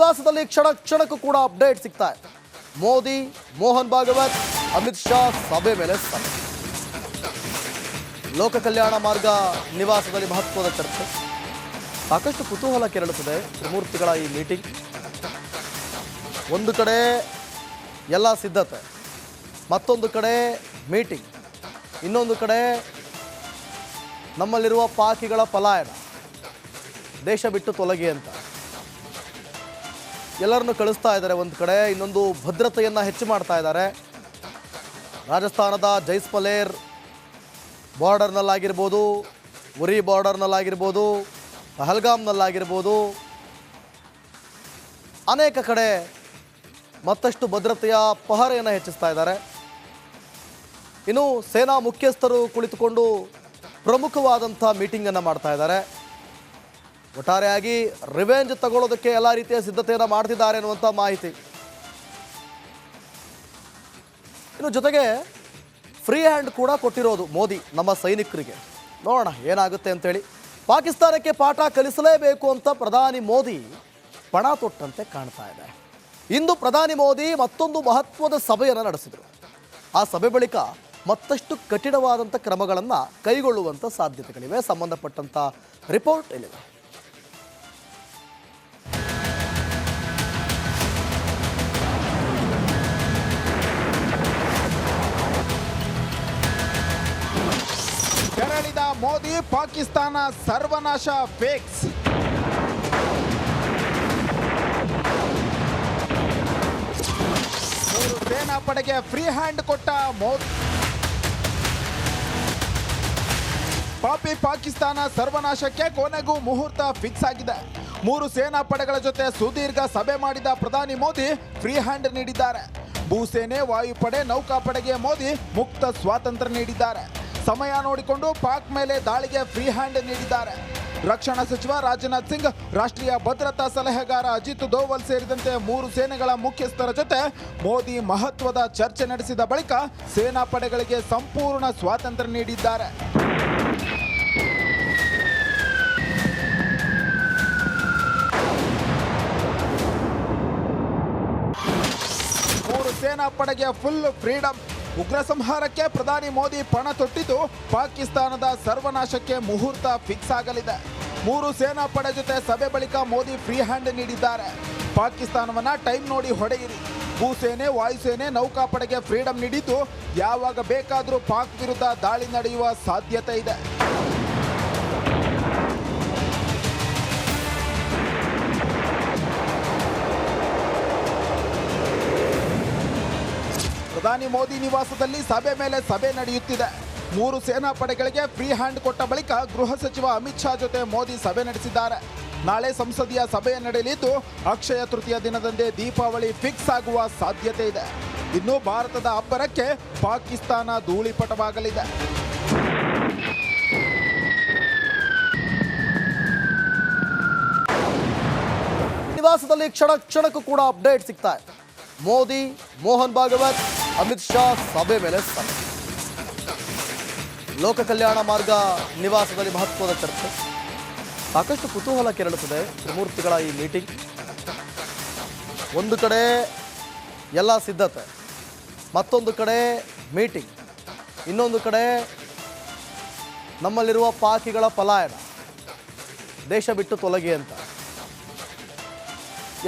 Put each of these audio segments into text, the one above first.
ನಿವಾಸದಲ್ಲಿ ಕ್ಷಣ ಕ್ಷಣಕ್ಕೂ ಕೂಡ ಅಪ್ಡೇಟ್ ಸಿಗ್ತಾ ಇದೆ. ಮೋದಿ, ಮೋಹನ್ ಭಾಗವತ್, ಅಮಿತ್ ಶಾ ಸಭೆ ಮೇಲೆ ಸಭೆ ಲೋಕ ಕಲ್ಯಾಣ ಮಾರ್ಗ ನಿವಾಸದಲ್ಲಿ ಮಹತ್ವದ ಚರ್ಚೆ. ಸಾಕಷ್ಟು ಕುತೂಹಲ ಕೆರಳುತ್ತದೆ ತ್ರಿಮೂರ್ತಿಗಳ ಈ ಮೀಟಿಂಗ್. ಒಂದು ಕಡೆ ಎಲ್ಲ ಸಿದ್ಧತೆ, ಮತ್ತೊಂದು ಕಡೆ ಮೀಟಿಂಗ್, ಇನ್ನೊಂದು ಕಡೆ ನಮ್ಮಲ್ಲಿರುವ ಪಾಕಿಗಳ ಪಲಾಯನ. ದೇಶ ಬಿಟ್ಟು ತೊಲಗಿ ಅಂತ. ಎಲ್ಲರನ್ನು ಕಳಿಸ್ತಾ ಇದ್ದಾರೆ ಒಂದು ಕಡೆ. ಇನ್ನೊಂದು ಭದ್ರತೆಯನ್ನು ಹೆಚ್ಚು ಮಾಡ್ತಾ ಇದ್ದಾರೆ. ರಾಜಸ್ಥಾನದ ಜೈಸ್ಮಲೇರ್ ಬಾರ್ಡರ್ನಲ್ಲಾಗಿರ್ಬೋದು, ಉರಿ ಬಾರ್ಡರ್ನಲ್ಲಾಗಿರ್ಬೋದು, ಪಹಲ್ಗಾಮ್ನಲ್ಲಾಗಿರ್ಬೋದು. ಅನೇಕ ಕಡೆ ಮತ್ತಷ್ಟು ಭದ್ರತೆಯ ಪಹರೆಯನ್ನು ಹೆಚ್ಚಿಸ್ತಾ ಇದ್ದಾರೆ. ಇನ್ನು ಸೇನಾ ಮುಖ್ಯಸ್ಥರು ಕುಳಿತುಕೊಂಡು ಪ್ರಮುಖವಾದಂಥ ಮೀಟಿಂಗನ್ನು ಮಾಡ್ತಾ ಇದ್ದಾರೆ. ಒಟ್ಟಾರೆಯಾಗಿ ರಿವೆಂಜ್ ತಗೊಳ್ಳೋದಕ್ಕೆ ಎಲ್ಲ ರೀತಿಯ ಸಿದ್ಧತೆಯನ್ನು ಮಾಡ್ತಿದ್ದಾರೆ ಅನ್ನುವಂಥ ಮಾಹಿತಿ. ಇನ್ನು ಜೊತೆಗೆ ಫ್ರೀ ಹ್ಯಾಂಡ್ ಕೂಡ ಕೊಟ್ಟಿರೋದು ಮೋದಿ, ನಮ್ಮ ಸೈನಿಕರಿಗೆ. ನೋಡೋಣ ಏನಾಗುತ್ತೆ ಅಂತೇಳಿ. ಪಾಕಿಸ್ತಾನಕ್ಕೆ ಪಾಠ ಕಲಿಸಲೇಬೇಕು ಅಂತ ಪ್ರಧಾನಿ ಮೋದಿ ಪಣ ತೊಟ್ಟಂತೆ ಕಾಣ್ತಾ ಇದೆ. ಇಂದು ಪ್ರಧಾನಿ ಮೋದಿ ಮತ್ತೊಂದು ಮಹತ್ವದ ಸಭೆಯನ್ನು ನಡೆಸಿದರು. ಆ ಸಭೆ ಬಳಿಕ ಮತ್ತಷ್ಟು ಕಠಿಣವಾದಂಥ ಕ್ರಮಗಳನ್ನು ಕೈಗೊಳ್ಳುವಂಥ ಸಾಧ್ಯತೆಗಳಿವೆ. ಸಂಬಂಧಪಟ್ಟಂಥ ರಿಪೋರ್ಟ್ ಇಲ್ಲಿದೆ. ಕೆರಳಿದ ಮೋದಿ, ಪಾಕಿಸ್ತಾನ ಸರ್ವನಾಶ ಫೇಕ್ಸ್. ಮೂರು ಸೇನಾ ಪಡೆಗೆ ಫ್ರೀ ಹ್ಯಾಂಡ್ ಕೊಟ್ಟ ಮೋದಿ ಪಾಪಿ ಪಾಕಿಸ್ತಾನ ಸರ್ವನಾಶಕ್ಕೆ ಕೊನೆಗೂ ಮುಹೂರ್ತ ಫಿಕ್ಸ್ ಆಗಿದೆ. ಮೂರು ಸೇನಾ ಪಡೆಗಳ ಜೊತೆ ಸುದೀರ್ಘ ಸಭೆ ಮಾಡಿದ ಪ್ರಧಾನಿ ಮೋದಿ ಫ್ರೀ ಹ್ಯಾಂಡ್ ನೀಡಿದ್ದಾರೆ. ಭೂಸೇನೆ, ವಾಯುಪಡೆ, ನೌಕಾಪಡೆಗೆ ಮೋದಿ ಮುಕ್ತ ಸ್ವಾತಂತ್ರ್ಯ ನೀಡಿದ್ದಾರೆ. ಸಮಯ ನೋಡಿಕೊಂಡು ಪಾಕ್ ಮೇಲೆ ದಾಳಿಗೆ ಫ್ರೀ ಹ್ಯಾಂಡ್ ನೀಡಿದ್ದಾರೆ. ರಕ್ಷಣಾ ಸಚಿವ ರಾಜನಾಥ್ ಸಿಂಗ್, ರಾಷ್ಟ್ರೀಯ ಭದ್ರತಾ ಸಲಹೆಗಾರ ಅಜಿತ್ ದೋವಲ್ ಸೇರಿದಂತೆ ಮೂರು ಸೇನೆಗಳ ಮುಖ್ಯಸ್ಥರ ಜೊತೆ ಮೋದಿ ಮಹತ್ವದ ಚರ್ಚೆ ನಡೆಸಿದ ಬಳಿಕ ಸೇನಾ ಪಡೆಗಳಿಗೆ ಸಂಪೂರ್ಣ ಸ್ವಾತಂತ್ರ್ಯ ನೀಡಿದ್ದಾರೆ. ಮೂರು ಸೇನಾ ಪಡೆಗೆ ಫುಲ್ ಫ್ರೀಡಂ ಉಗ್ರ ಸಂಹಾರಕ್ಕೆ ಪ್ರಧಾನಿ ಮೋದಿ ಪಣ ತೊಟ್ಟಿದ್ದು ಪಾಕಿಸ್ತಾನದ ಸರ್ವನಾಶಕ್ಕೆ ಮುಹೂರ್ತ ಫಿಕ್ಸ್ ಆಗಲಿದೆ. ಮೂರು ಸೇನಾ ಪಡೆ ಜೊತೆ ಸಭೆ ಬಳಿಕ ಮೋದಿ ಫ್ರೀ ಹ್ಯಾಂಡ್ ನೀಡಿದ್ದಾರೆ. ಪಾಕಿಸ್ತಾನವನ್ನ ಟೈಮ್ ನೋಡಿ ಹೊಡೆಯಿರಿ. ಭೂಸೇನೆ, ವಾಯುಸೇನೆ, ನೌಕಾಪಡೆಗೆ ಫ್ರೀಡಂ ನೀಡಿದ್ದು ಯಾವಾಗ ಬೇಕಾದರೂ ಪಾಕ್ ವಿರುದ್ಧ ದಾಳಿ ನಡೆಯುವ ಸಾಧ್ಯತೆ ಇದೆ. ಪ್ರಧಾನಿ ಮೋದಿ ನಿವಾಸದಲ್ಲಿ ಸಭೆ ಮೇಲೆ ಸಭೆ ನಡೆಯುತ್ತಿದೆ. ಮೂರು ಸೇನಾ ಪಡೆಗಳಿಗೆ ಫ್ರೀ ಹ್ಯಾಂಡ್ ಕೊಟ್ಟ ಬಳಿಕ ಗೃಹ ಸಚಿವ ಅಮಿತ್ ಶಾ ಜೊತೆ ಮೋದಿ ಸಭೆ ನಡೆಸಿದ್ದಾರೆ. ನಾಳೆ ಸಂಸದೀಯ ಸಭೆ ನಡೆಯಲಿದ್ದು, ಅಕ್ಷಯ ತೃತೀಯ ದಿನದಂದೇ ದೀಪಾವಳಿ ಫಿಕ್ಸ್ ಆಗುವ ಸಾಧ್ಯತೆ ಇದೆ. ಇನ್ನು ಭಾರತದ ಅಬ್ಬರಕ್ಕೆ ಪಾಕಿಸ್ತಾನ ಧೂಳಿಪಟವಾಗಲಿದೆ. ನಿವಾಸದಲ್ಲಿ ಕ್ಷಣ ಕ್ಷಣಕ್ಕೂ ಕೂಡ ಅಪ್ಡೇಟ್ ಸಿಗ್ತಾ ಇದೆ. ಮೋದಿ, ಮೋಹನ್ ಭಾಗವತ್ ಅಮಿತ್ ಶಾ ಸಭೆ ಮೇಲೆ ಸಭೆ. ಲೋಕ ಕಲ್ಯಾಣ ಮಾರ್ಗ ನಿವಾಸದಲ್ಲಿ ಮಹತ್ವದ ಚರ್ಚೆ. ಸಾಕಷ್ಟು ಕುತೂಹಲ ಕೆರಳುತ್ತದೆ ತ್ರಿಮೂರ್ತಿಗಳ ಈ ಮೀಟಿಂಗ್. ಒಂದು ಕಡೆ ಎಲ್ಲ ಸಿದ್ಧತೆ, ಮತ್ತೊಂದು ಕಡೆ ಮೀಟಿಂಗ್, ಇನ್ನೊಂದು ಕಡೆ ನಮ್ಮಲ್ಲಿರುವ ಪಾಕಿಗಳ ಪಲಾಯನ, ದೇಶ ಬಿಟ್ಟು ತೊಲಗಿ ಅಂತ.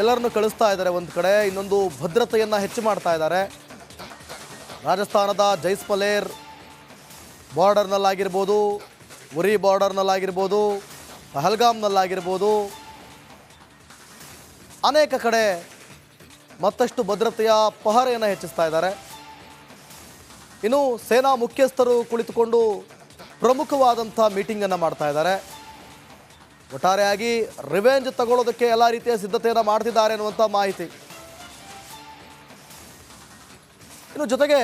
ಎಲ್ಲರನ್ನು ಕಳಿಸ್ತಾ ಇದ್ದಾರೆ ಒಂದು ಕಡೆ, ಇನ್ನೊಂದು ಭದ್ರತೆಯನ್ನು ಹೆಚ್ಚು ಮಾಡ್ತಾ ಇದ್ದಾರೆ. ರಾಜಸ್ಥಾನದ ಜೈಸ್ಪಲೇರ್ ಬಾರ್ಡರ್ನಲ್ಲಾಗಿರ್ಬೋದು, ಉರಿ ಬಾರ್ಡರ್ನಲ್ಲಾಗಿರ್ಬೋದು, ಪಹಲ್ಗಾಮ್ನಲ್ಲಾಗಿರ್ಬೋದು. ಅನೇಕ ಕಡೆ ಮತ್ತಷ್ಟು ಭದ್ರತೆಯ ಪಹರೆಯನ್ನು ಹೆಚ್ಚಿಸ್ತಾ ಇದ್ದಾರೆ. ಇನ್ನು ಸೇನಾ ಮುಖ್ಯಸ್ಥರು ಕುಳಿತುಕೊಂಡು ಪ್ರಮುಖವಾದಂಥ ಮೀಟಿಂಗನ್ನು ಮಾಡ್ತಾ ಇದ್ದಾರೆ. ಒಟ್ಟಾರೆಯಾಗಿ ರಿವೆಂಜ್ ತಗೊಳ್ಳೋದಕ್ಕೆ ಎಲ್ಲ ರೀತಿಯ ಸಿದ್ಧತೆಯನ್ನು ಮಾಡ್ತಿದ್ದಾರೆ ಅನ್ನುವಂಥ ಮಾಹಿತಿ. ಇನ್ನು ಜೊತೆಗೆ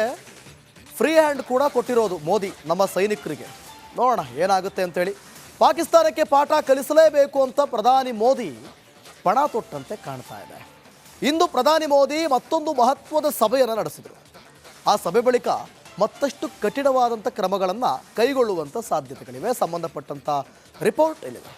ಫ್ರೀ ಹ್ಯಾಂಡ್ ಕೂಡ ಕೊಟ್ಟಿರೋದು ಮೋದಿ, ನಮ್ಮ ಸೈನಿಕರಿಗೆ. ನೋಡೋಣ ಏನಾಗುತ್ತೆ ಅಂತೇಳಿ. ಪಾಕಿಸ್ತಾನಕ್ಕೆ ಪಾಠ ಕಲಿಸಲೇಬೇಕು ಅಂತ ಪ್ರಧಾನಿ ಮೋದಿ ಪಣ ತೊಟ್ಟಂತೆ ಕಾಣ್ತಾ ಇದೆ. ಇಂದು ಪ್ರಧಾನಿ ಮೋದಿ ಮತ್ತೊಂದು ಮಹತ್ವದ ಸಭೆಯನ್ನು ನಡೆಸಿದರು. ಆ ಸಭೆ ಬಳಿಕ ಮತ್ತಷ್ಟು ಕಠಿಣವಾದಂಥ ಕ್ರಮಗಳನ್ನು ಕೈಗೊಳ್ಳುವಂಥ ಸಾಧ್ಯತೆಗಳಿವೆ. ಸಂಬಂಧಪಟ್ಟಂಥ ರಿಪೋರ್ಟ್ ಇಲ್ಲಿದೆ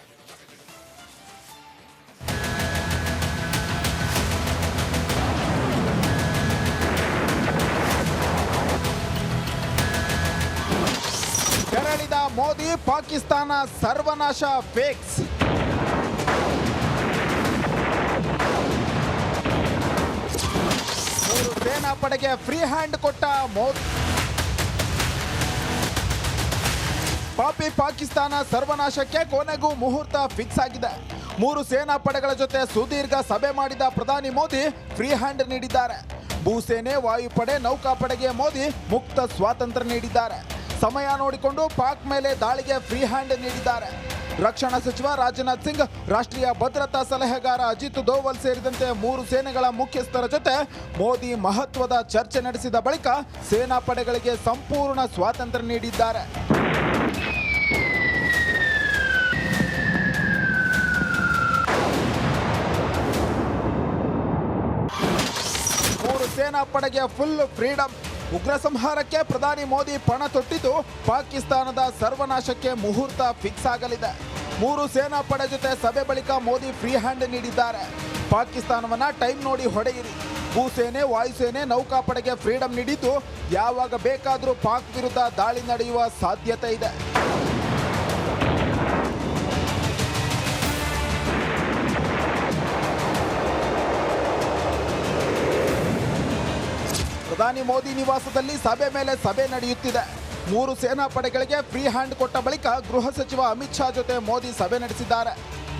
ಮೋದಿ, ಪಾಕಿಸ್ತಾನ ಸರ್ವನಾಶ, ಫೇಕ್ಸ್. ಮೂರು ಸೇನಾ ಪಡೆಗೆ ಫ್ರೀ ಹ್ಯಾಂಡ್ ಕೊಟ್ಟ ಮೋದಿ. ಪಾಪಿ ಪಾಕಿಸ್ತಾನ ಸರ್ವನಾಶಕ್ಕೆ ಕೊನೆಗೂ ಮುಹೂರ್ತ ಫಿಕ್ಸ್ ಆಗಿದೆ. ಮೂರು ಸೇನಾ ಪಡೆಗಳ ಜೊತೆ ಸುದೀರ್ಘ ಸಭೆ ಮಾಡಿದ ಪ್ರಧಾನಿ ಮೋದಿ ಫ್ರೀ ಹ್ಯಾಂಡ್ ನೀಡಿದ್ದಾರೆ. ಭೂಸೇನೆ, ವಾಯುಪಡೆ, ನೌಕಾಪಡೆಗೆ ಮೋದಿ ಮುಕ್ತ ಸ್ವಾತಂತ್ರ್ಯ ನೀಡಿದ್ದಾರೆ. ಸಮಯ ನೋಡಿಕೊಂಡು ಪಾಕ್ ಮೇಲೆ ದಾಳಿಗೆ ಫ್ರೀ ಹ್ಯಾಂಡ್ ನೀಡಿದ್ದಾರೆ. ರಕ್ಷಣಾ ಸಚಿವ ರಾಜನಾಥ್ ಸಿಂಗ್, ರಾಷ್ಟ್ರೀಯ ಭದ್ರತಾ ಸಲಹೆಗಾರ ಅಜಿತ್ ದೋವಲ್ ಸೇರಿದಂತೆ ಮೂರು ಸೇನೆಗಳ ಮುಖ್ಯಸ್ಥರ ಜೊತೆ ಮೋದಿ ಮಹತ್ವದ ಚರ್ಚೆ ನಡೆಸಿದ ಬಳಿಕ ಸೇನಾ ಪಡೆಗಳಿಗೆ ಸಂಪೂರ್ಣ ಸ್ವಾತಂತ್ರ್ಯ ನೀಡಿದ್ದಾರೆ. ಮೂರು ಸೇನಾ ಪಡೆಗೆ ಫುಲ್ ಫ್ರೀಡಂ ಉಗ್ರ ಸಂಹಾರಕ್ಕೆ ಪ್ರಧಾನಿ ಮೋದಿ ಪಣ ತೊಟ್ಟಿದ್ದು ಪಾಕಿಸ್ತಾನದ ಸರ್ವನಾಶಕ್ಕೆ ಮುಹೂರ್ತ ಫಿಕ್ಸ್ ಆಗಲಿದೆ. ಮೂರು ಸೇನಾ ಪಡೆ ಜೊತೆ ಸಭೆ ಬಳಿಕ ಮೋದಿ ಫ್ರೀ ಹ್ಯಾಂಡ್ ನೀಡಿದ್ದಾರೆ. ಪಾಕಿಸ್ತಾನವನ್ನ ಟೈಮ್ ನೋಡಿ ಹೊಡೆಯಿರಿ. ಭೂಸೇನೆ, ವಾಯುಸೇನೆ ನೌಕಾಪಡೆಗೆ ಫ್ರೀಡಂ ನೀಡಿದ್ದು ಯಾವಾಗ ಬೇಕಾದರೂ ಪಾಕ್ ವಿರುದ್ಧ ದಾಳಿ ನಡೆಯುವ ಸಾಧ್ಯತೆ ಇದೆ. ಪ್ರಧಾನಿ ಮೋದಿ ನಿವಾಸದಲ್ಲಿ ಸಭೆ ಮೇಲೆ ಸಭೆ ನಡೆಯುತ್ತಿದೆ. ಮೂರು ಸೇನಾ ಪಡೆಗಳಿಗೆ ಫ್ರೀ ಹ್ಯಾಂಡ್ ಕೊಟ್ಟ ಬಳಿಕ ಗೃಹ ಸಚಿವ ಅಮಿತ್ ಶಾ ಜೊತೆ ಮೋದಿ ಸಭೆ ನಡೆಸಿದ್ದಾರೆ.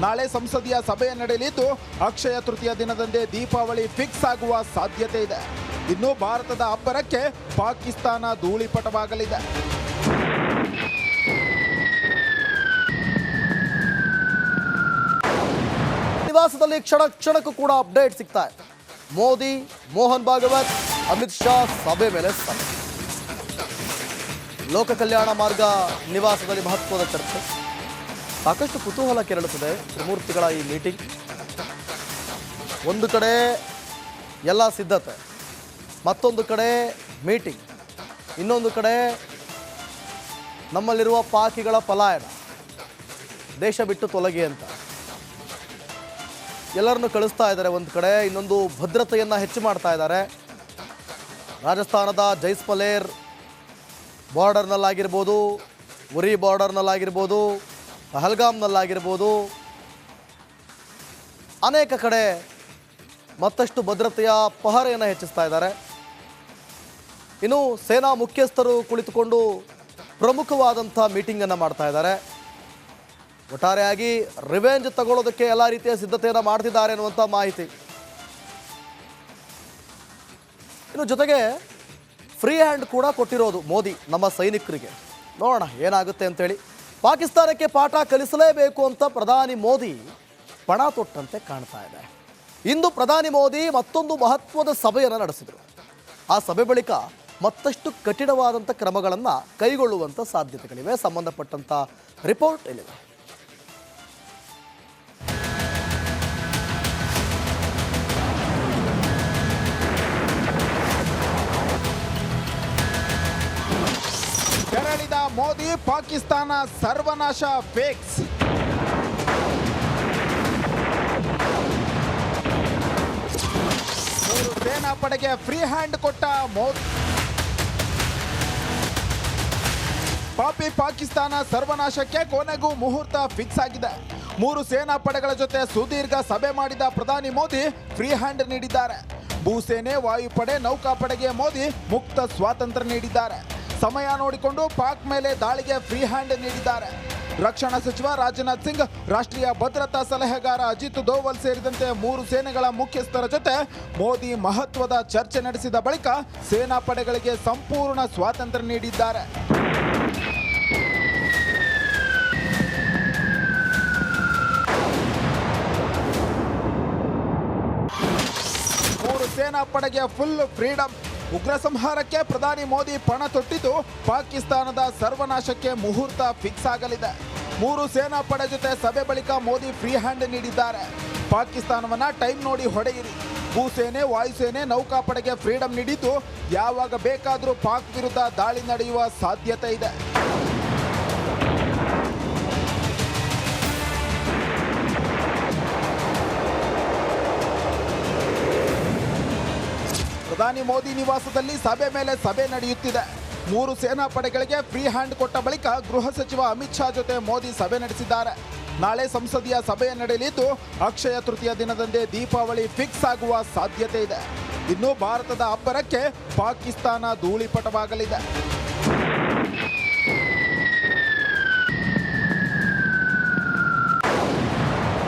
ನಾಳೆ ಸಂಸದೀಯ ಸಭೆ ನಡೆಯಲಿದ್ದು, ಅಕ್ಷಯ ತೃತೀಯ ದಿನದಂದೇ ದೀಪಾವಳಿ ಫಿಕ್ಸ್ ಆಗುವ ಸಾಧ್ಯತೆ ಇದೆ. ಇನ್ನು ಭಾರತದ ಅಬ್ಬರಕ್ಕೆ ಪಾಕಿಸ್ತಾನ ಧೂಳಿಪಟವಾಗಲಿದೆ. ನಿವಾಸದಲ್ಲಿ ಕ್ಷಣ ಕ್ಷಣಕ್ಕೂ ಕೂಡ ಅಪ್ಡೇಟ್ ಸಿಗ್ತಾ ಇದೆ. ಮೋದಿ, ಮೋಹನ್ ಭಾಗವತ್ ಅಮಿತ್ ಶಾ ಸಭೆ ಮೇಲೆ ಸಭೆ. ಲೋಕ ಕಲ್ಯಾಣ ಮಾರ್ಗ ನಿವಾಸದಲ್ಲಿ ಮಹತ್ವದ ಚರ್ಚೆ. ಸಾಕಷ್ಟು ಕುತೂಹಲ ಕೆರಳುತ್ತದೆ ತ್ರಿಮೂರ್ತಿಗಳ ಈ ಮೀಟಿಂಗ್. ಒಂದು ಕಡೆ ಎಲ್ಲ ಸಿದ್ಧತೆ, ಮತ್ತೊಂದು ಕಡೆ ಮೀಟಿಂಗ್, ಇನ್ನೊಂದು ಕಡೆ ನಮ್ಮಲ್ಲಿರುವ ಪಾಕಿಗಳ ಪಲಾಯನ, ದೇಶ ಬಿಟ್ಟು ತೊಲಗಿ ಅಂತ. ಎಲ್ಲರನ್ನು ಕಳಿಸ್ತಾ ಇದ್ದಾರೆ ಒಂದು ಕಡೆ, ಇನ್ನೊಂದು ಭದ್ರತೆಯನ್ನು ಹೆಚ್ಚು ಮಾಡ್ತಾ ಇದ್ದಾರೆ. ರಾಜಸ್ಥಾನದ ಜೈಸ್ಪಲೇರ್ ಬಾರ್ಡರ್ನಲ್ಲಾಗಿರ್ಬೋದು, ಉರಿ ಬಾರ್ಡರ್ನಲ್ಲಾಗಿರ್ಬೋದು, ಪಹಲ್ಗಾಮ್ನಲ್ಲಾಗಿರ್ಬೋದು, ಅನೇಕ ಕಡೆ ಮತ್ತಷ್ಟು ಭದ್ರತೆಯ ಪಹರೆಯನ್ನು ಹೆಚ್ಚಿಸ್ತಾ ಇದ್ದಾರೆ. ಇನ್ನು ಸೇನಾ ಮುಖ್ಯಸ್ಥರು ಕುಳಿತುಕೊಂಡು ಪ್ರಮುಖವಾದಂಥ ಮೀಟಿಂಗನ್ನು ಮಾಡ್ತಾ ಇದ್ದಾರೆ. ಒಟ್ಟಾರೆಯಾಗಿ ರಿವೆಂಜ್ ತಗೊಳ್ಳೋದಕ್ಕೆ ಎಲ್ಲ ರೀತಿಯ ಸಿದ್ಧತೆಯನ್ನು ಮಾಡ್ತಿದ್ದಾರೆ ಅನ್ನುವಂಥ ಮಾಹಿತಿ. ಇನ್ನು ಜೊತೆಗೆ ಫ್ರೀ ಹ್ಯಾಂಡ್ ಕೂಡ ಕೊಟ್ಟಿರೋದು ಮೋದಿ, ನಮ್ಮ ಸೈನಿಕರಿಗೆ. ನೋಡೋಣ ಏನಾಗುತ್ತೆ ಅಂತೇಳಿ. ಪಾಕಿಸ್ತಾನಕ್ಕೆ ಪಾಠ ಕಲಿಸಲೇಬೇಕು ಅಂತ ಪ್ರಧಾನಿ ಮೋದಿ ಪಣ ತೊಟ್ಟಂತೆ ಕಾಣ್ತಾ ಇದೆ. ಇಂದು ಪ್ರಧಾನಿ ಮೋದಿ ಮತ್ತೊಂದು ಮಹತ್ವದ ಸಭೆಯನ್ನು ನಡೆಸಿದರು. ಆ ಸಭೆ ಬಳಿಕ ಮತ್ತಷ್ಟು ಕಠಿಣವಾದಂಥ ಕ್ರಮಗಳನ್ನು ಕೈಗೊಳ್ಳುವಂಥ ಸಾಧ್ಯತೆಗಳಿವೆ. ಸಂಬಂಧಪಟ್ಟಂಥ ರಿಪೋರ್ಟ್ ಇಲ್ಲಿದೆ ಮೋದಿ, ಪಾಕಿಸ್ತಾನ ಸರ್ವನಾಶ, ಫೇಕ್ಸ್. ಮೂರು ಸೇನಾ ಪಡೆಗೆ ಫ್ರೀ ಹ್ಯಾಂಡ್ ಕೊಟ್ಟ ಮೋದಿ. ಪಾಪಿ ಪಾಕಿಸ್ತಾನ ಸರ್ವನಾಶಕ್ಕೆ ಕೊನೆಗೂ ಮುಹೂರ್ತ ಫಿಕ್ಸ್ ಆಗಿದೆ. ಮೂರು ಸೇನಾ ಪಡೆಗಳ ಜೊತೆ ಸುದೀರ್ಘ ಸಭೆ ಮಾಡಿದ ಪ್ರಧಾನಿ ಮೋದಿ ಫ್ರೀ ಹ್ಯಾಂಡ್ ನೀಡಿದ್ದಾರೆ. ಭೂಸೇನೆ, ವಾಯುಪಡೆ, ನೌಕಾಪಡೆಗೆ ಮೋದಿ ಮುಕ್ತ ಸ್ವಾತಂತ್ರ್ಯ ನೀಡಿದ್ದಾರೆ. ಸಮಯ ನೋಡಿಕೊಂಡು ಪಾಕ್ ಮೇಲೆ ದಾಳಿಗೆ ಫ್ರೀ ಹ್ಯಾಂಡ್ ನೀಡಿದ್ದಾರೆ. ರಕ್ಷಣಾ ಸಚಿವ ರಾಜನಾಥ್ ಸಿಂಗ್, ರಾಷ್ಟ್ರೀಯ ಭದ್ರತಾ ಸಲಹೆಗಾರ ಅಜಿತ್ ದೋವಲ್ ಸೇರಿದಂತೆ ಮೂರು ಸೇನೆಗಳ ಮುಖ್ಯಸ್ಥರ ಜೊತೆ ಮೋದಿ ಮಹತ್ವದ ಚರ್ಚೆ ನಡೆಸಿದ ಬಳಿಕ ಸೇನಾ ಪಡೆಗಳಿಗೆ ಸಂಪೂರ್ಣ ಸ್ವಾತಂತ್ರ್ಯ ನೀಡಿದ್ದಾರೆ. ಮೂರು ಸೇನಾ ಪಡೆಗೆ ಫುಲ್ ಫ್ರೀಡಂ ಉಗ್ರ ಸಂಹಾರಕ್ಕೆ ಪ್ರಧಾನಿ ಮೋದಿ ಪಣ ತೊಟ್ಟಿದ್ದು ಪಾಕಿಸ್ತಾನದ ಸರ್ವನಾಶಕ್ಕೆ ಮುಹೂರ್ತ ಫಿಕ್ಸ್ ಆಗಲಿದೆ. ಮೂರು ಸೇನಾ ಪಡೆ ಜೊತೆ ಸಭೆ ಬಳಿಕ ಮೋದಿ ಫ್ರೀ ಹ್ಯಾಂಡ್ ನೀಡಿದ್ದಾರೆ. ಪಾಕಿಸ್ತಾನವನ್ನ ಟೈಮ್ ನೋಡಿ ಹೊಡೆಯಿರಿ. ಭೂಸೇನೆ, ವಾಯುಸೇನೆ ನೌಕಾಪಡೆಗೆ ಫ್ರೀಡಂ ನೀಡಿದ್ದು ಯಾವಾಗ ಬೇಕಾದರೂ ಪಾಕ್ ವಿರುದ್ಧ ದಾಳಿ ನಡೆಯುವ ಸಾಧ್ಯತೆ ಇದೆ. ಪ್ರಧಾನಿ ಮೋದಿ ನಿವಾಸದಲ್ಲಿ ಸಭೆ ಮೇಲೆ ಸಭೆ ನಡೆಯುತ್ತಿದೆ. ಮೂರು ಸೇನಾ ಪಡೆಗಳಿಗೆ ಫ್ರೀ ಹ್ಯಾಂಡ್ ಕೊಟ್ಟ ಬಳಿಕ ಗೃಹ ಸಚಿವ ಅಮಿತ್ ಶಾ ಜೊತೆ ಮೋದಿ ಸಭೆ ನಡೆಸಿದ್ದಾರೆ. ನಾಳೆ ಸಂಸದೀಯ ಸಭೆ ನಡೆಯಲಿದ್ದು, ಅಕ್ಷಯ ತೃತೀಯ ದಿನದಂದೇ ದೀಪಾವಳಿ ಫಿಕ್ಸ್ ಆಗುವ ಸಾಧ್ಯತೆ ಇದೆ. ಇನ್ನು ಭಾರತದ ಅಬ್ಬರಕ್ಕೆ ಪಾಕಿಸ್ತಾನ ಧೂಳಿಪಟವಾಗಲಿದೆ.